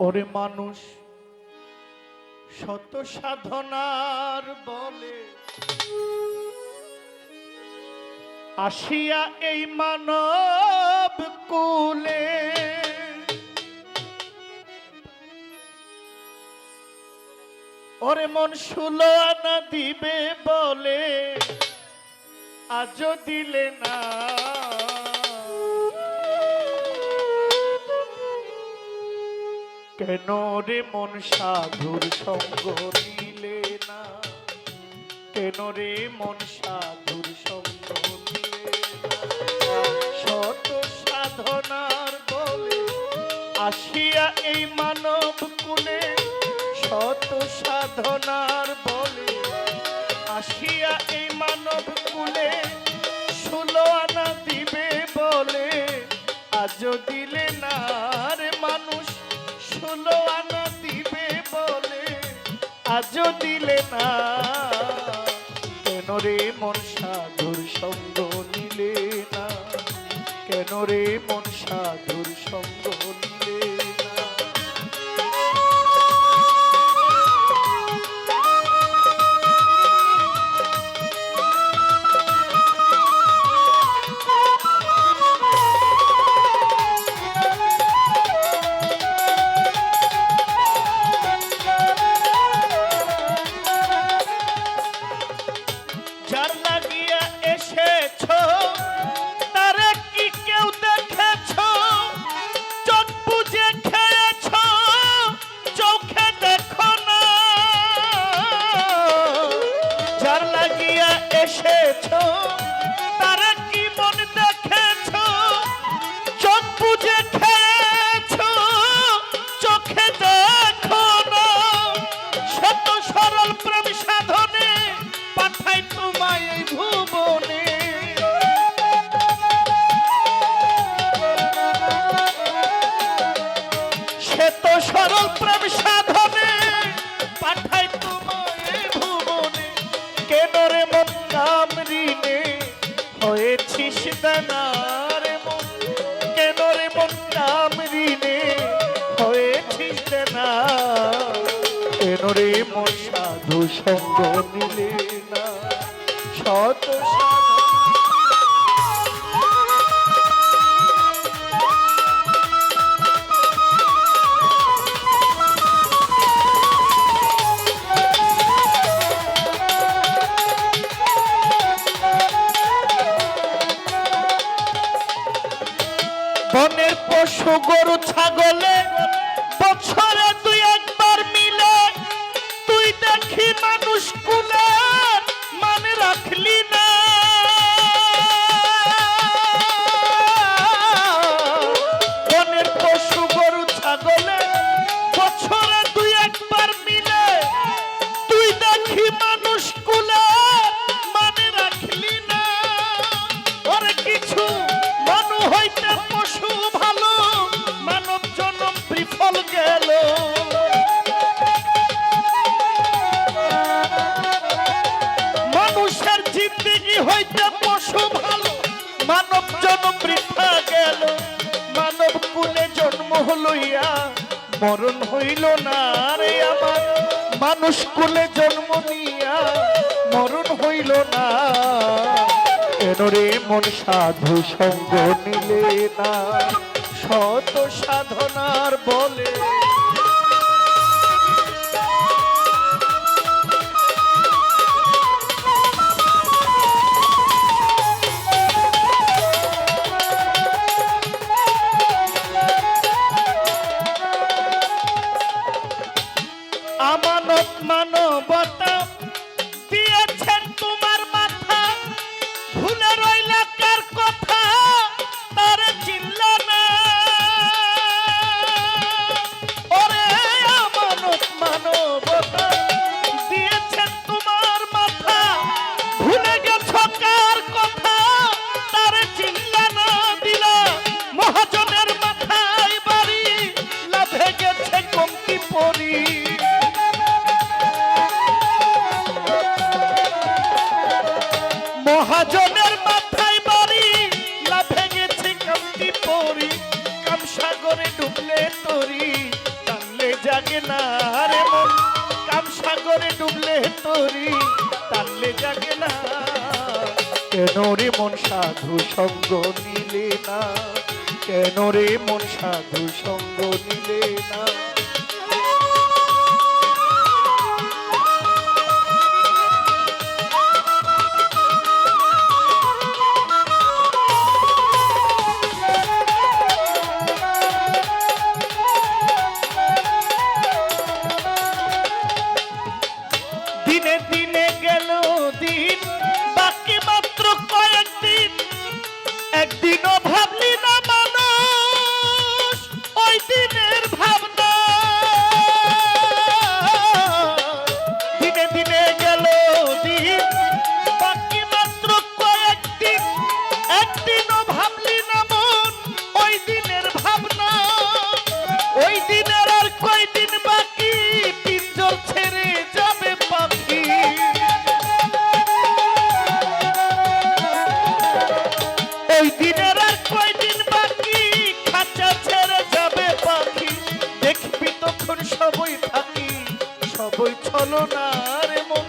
ওরে মানুষ শত সাধনার বলে। আসিয়া এই মানব কুলে। ওরে মন শুলো আনা দিবে বলে, আজও দিলে না। কেন রে মন সাধুর সঙ্গ নিলে না? কেন রে মন সাধুর সঙ্গ শত সাধনার বলে আসিয়া এই মানব কুলে, শত সাধনার বলে আসিয়া এই মানব কুলে ষোলো আনা দিবে বলে, আজও দিলে না আজও দিলে না। কেন রে মন সাধুর সঙ্গ নিলে না? কেন রে মন সাধুর এসেছ তারে দানার মন, কেন রে মন নাম ঋণে হয়েছিস না? কেন রে মন সাধু সঙ্গ নিলে না? শত ছাগলে বছরে তুই একবার মিলে তুই দেখি মানুষ কুলে মানে রাখলি বৃথা মানব কুলে জন্ম লইয়া মরণ হইল না রে আমার। মানুষ কুলে জন্ম নিয়া, মরণ হইল না। কেন রে মন সাধু সঙ্গ নিলে না? শত সাধনার বলে সাগরে ডুবলে তরি, টানলে জাগে না রে মন। কাম সাগরে ডুবলে তরি, টানলে জাগে না। কেন রে মন সাধু সঙ্গ নিলে না? কেন রে মন সাধু সঙ্গ নিলে না? ছলো না রে মন।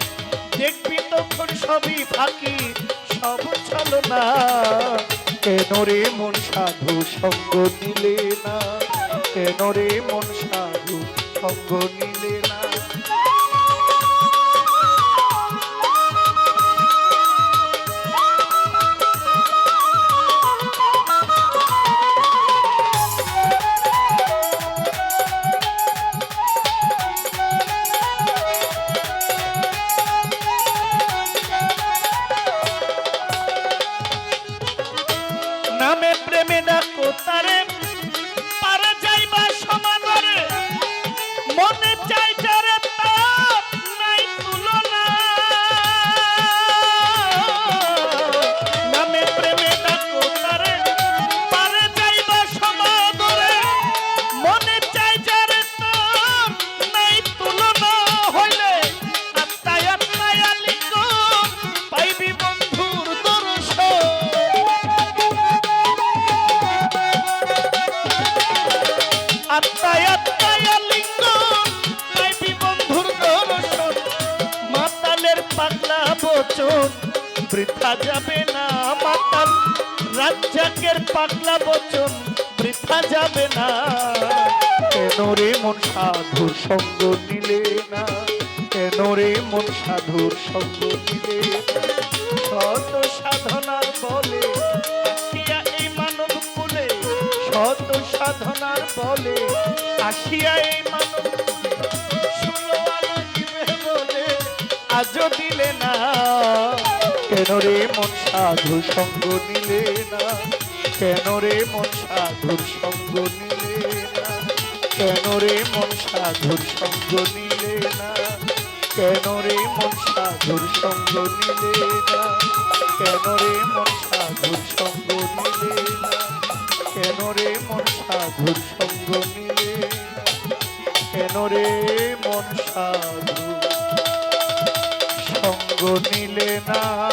দেখবি তখন সবই ফাঁকি, সব চলো না। কেন রে মন সাধু সঙ্গ দিলে না? কেন রে মন সাধু সঙ্গ নিলে বৃথা যাবে না মাতাল রাজ্জাকের পাগলা বচন বৃথা যাবে না। কেন রে মন সাধুর সঙ্গ নিলে না? কেন রে মন সাধুর সঙ্গ নিলে শত সাধনার বলে আসিয়া এই মানব কুলে। শত সাধনার বলে আসিয়া এই মানব আজও দিলে না। কেন রে মন সাধু সঙ্গ নিলে না? কেন রে মন সাধুর সঙ্গ নিলে না? কেন রে মন সাধুর সঙ্গ নিলে না? কেন রে মন সাধুর সঙ্গ নিলে না? কেন রে মন সাধুর সঙ্গ নিলে না? কেন রে মন সাধুর সঙ্গ নিলে কেন রে মন সাধু সঙ্গ নিলে না?